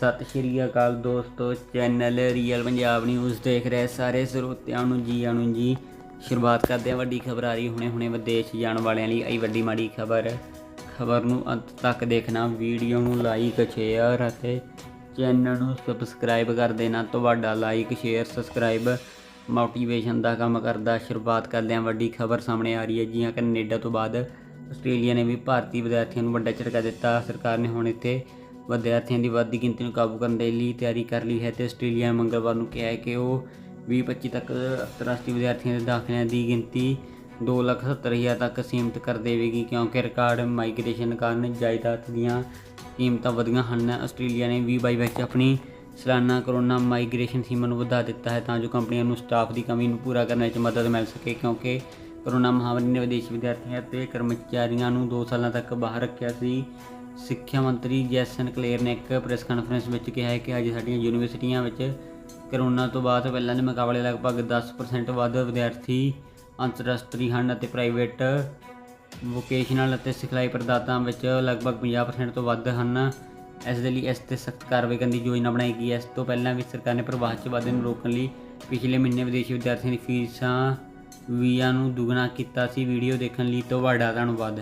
ਸਤਿ ਸ਼੍ਰੀ ਅਕਾਲ ਦੋਸਤੋ channel real Punjab news ਦੇਖ ਰਹੇ ਸਾਰੇ ਸਰੋਤਿਆਂ ਨੂੰ ਜੀ ਆਇਆਂ ਜੀ। ਸ਼ੁਰੂਆਤ ਕਰਦੇ ਹਾਂ ਵੱਡੀ ਖਬਰ ਆ ਰਹੀ ਹੁਣੇ ਹੁਣੇ ਵਿਦੇਸ਼ ਜਾਣ ਵਾਲਿਆਂ ਲਈ ਆਈ ਵੱਡੀ ਮਾੜੀ ਖਬਰ। ਖਬਰ ਨੂੰ ਅੰਤ ਤੱਕ ਦੇਖਣਾ, ਵੀਡੀਓ ਨੂੰ ਲਾਈਕ ਸ਼ੇਅਰ ਅਤੇ ਚੈਨਲ ਨੂੰ ਸਬਸਕ੍ਰਾਈਬ ਕਰ ਦੇਣਾ। ਤੁਹਾਡਾ ਲਾਈਕ ਸ਼ੇਅਰ ਸਬਸਕ੍ਰਾਈਬ ਮੋਟੀਵੇਸ਼ਨ ਦਾ ਕੰਮ ਕਰਦਾ। ਸ਼ੁਰੂਆਤ ਕਰਦੇ ਹਾਂ ਵੱਡੀ ਖਬਰ ਸਾਹਮਣੇ ਆ ਰਹੀ ਹੈ, ਜੀਆਂ ਕੈਨੇਡਾ ਤੋਂ ਬਾਅਦ ਆਸਟ੍ਰੇਲੀਆ ਨੇ ਵੀ ਭਾਰਤੀ ਵਿਦਿਆਰਥੀਆਂ ਨੂੰ ਵੱਡਾ ਝਟਕਾ ਦਿੱਤਾ। ਸਰਕਾਰ ਨੇ ਹੁਣ ਇੱਥੇ ਵਿਦਿਆਰਥੀਆਂ ਦੀ ਵੱਧਦੀ ਗਿਣਤੀ ਨੂੰ ਕਾਬੂ ਕਰਨ ਦੇ ਲਈ ਤਿਆਰੀ ਕਰ ਲਈ ਹੈ ਤੇ ਆਸਟ੍ਰੇਲੀਆ ਨੇ ਮੰਗਲਵਾਰ ਨੂੰ ਕਿਹਾ ਹੈ ਕਿ ਉਹ 2025 ਤੱਕ ਅੰਤਰਰਾਸ਼ਟਰੀ ਵਿਦਿਆਰਥੀਆਂ ਦੇ ਦਾਖਲਿਆਂ ਦੀ ਗਿਣਤੀ 2,70,000 ਤੱਕ ਸੀਮਿਤ ਕਰ ਦੇਵੇਗੀ ਕਿਉਂਕਿ ਰਿਕਾਰਡ ਮਾਈਗ੍ਰੇਸ਼ਨ ਕਾਰਨ ਜਾਇਦਾਦ ਦੀਆਂ ਕੀਮਤਾਂ ਵਧੀਆਂ ਹਨ। ਆਸਟ੍ਰੇਲੀਆ ਨੇ 2022 ਵਿੱਚ ਆਪਣੀ ਸਾਲਾਨਾ ਕਰੋਨਾ ਮਾਈਗ੍ਰੇਸ਼ਨ ਸੀਮਾ ਨੂੰ ਵਧਾ ਦਿੱਤਾ ਹੈ ਤਾਂ ਜੋ ਕੰਪਨੀਆਂ ਨੂੰ ਸਟਾਫ ਦੀ ਕਮੀ ਨੂੰ ਪੂਰਾ ਕਰਨ ਵਿੱਚ ਮਦਦ ਮਿਲ ਸਕੇ ਕਿਉਂਕਿ ਕਰੋਨਾ ਮਹਾਮਾਰੀ ਨੇ ਵਿਦੇਸ਼ੀ ਵਿਦਿਆਰਥੀਆਂ ਅਤੇ ਕਰਮਚਾਰੀਆਂ ਨੂੰ 2 ਸਾਲਾਂ ਤੱਕ ਬਾਹਰ ਰੱਖਿਆ ਸੀ। ਸਿੱਖਿਆ ਮੰਤਰੀ ਜੈਸਨ ਕਲੇਰ ਨੇ ਇੱਕ ਪ੍ਰੈਸ ਕਾਨਫਰੰਸ ਵਿੱਚ ਕਿਹਾ ਹੈ ਕਿ ਅੱਜ ਸਾਡੀਆਂ ਯੂਨੀਵਰਸਿਟੀਆਂ ਵਿੱਚ ਕਰੋਨਾ ਤੋਂ ਬਾਅਦ ਪਹਿਲਾਂ ਦੇ ਮੁਕਾਬਲੇ ਲਗਭਗ 10% ਵੱਧ ਵਿਦਿਆਰਥੀ ਅੰਤਰਰਾਸ਼ਟਰੀ ਹਨ ਅਤੇ ਪ੍ਰਾਈਵੇਟ ਵੋਕੇਸ਼ਨਲ ਅਤੇ ਸਿਖਲਾਈ ਪ੍ਰਦਾਤਾਂ ਵਿੱਚ ਲਗਭਗ 50% ਤੋਂ ਵੱਧ ਹਨ। ਇਸ ਦੇ ਲਈ ਇਸ ਤੇ ਸਖਤ ਕਾਰਵਾਈ ਕਰਨ ਦੀ ਯੋਜਨਾ ਬਣਾਈ ਗਈ ਹੈ। ਇਸ ਤੋਂ ਪਹਿਲਾਂ ਵੀ ਸਰਕਾਰ ਨੇ ਪ੍ਰਵਾਹ 'ਚ ਵਾਧੇ ਨੂੰ ਰੋਕਣ ਲਈ ਪਿਛਲੇ ਮਹੀਨੇ ਵਿਦੇਸ਼ੀ ਵਿਦਿਆਰਥੀਆਂ ਦੀ ਫੀਸਾਂ ਵੀਆਂ ਨੂੰ ਦੁੱਗਣਾ ਕੀਤਾ ਸੀ। ਵੀਡੀਓ ਦੇਖਣ ਲਈ ਤੁਹਾਡਾ ਧੰਨਵਾਦ।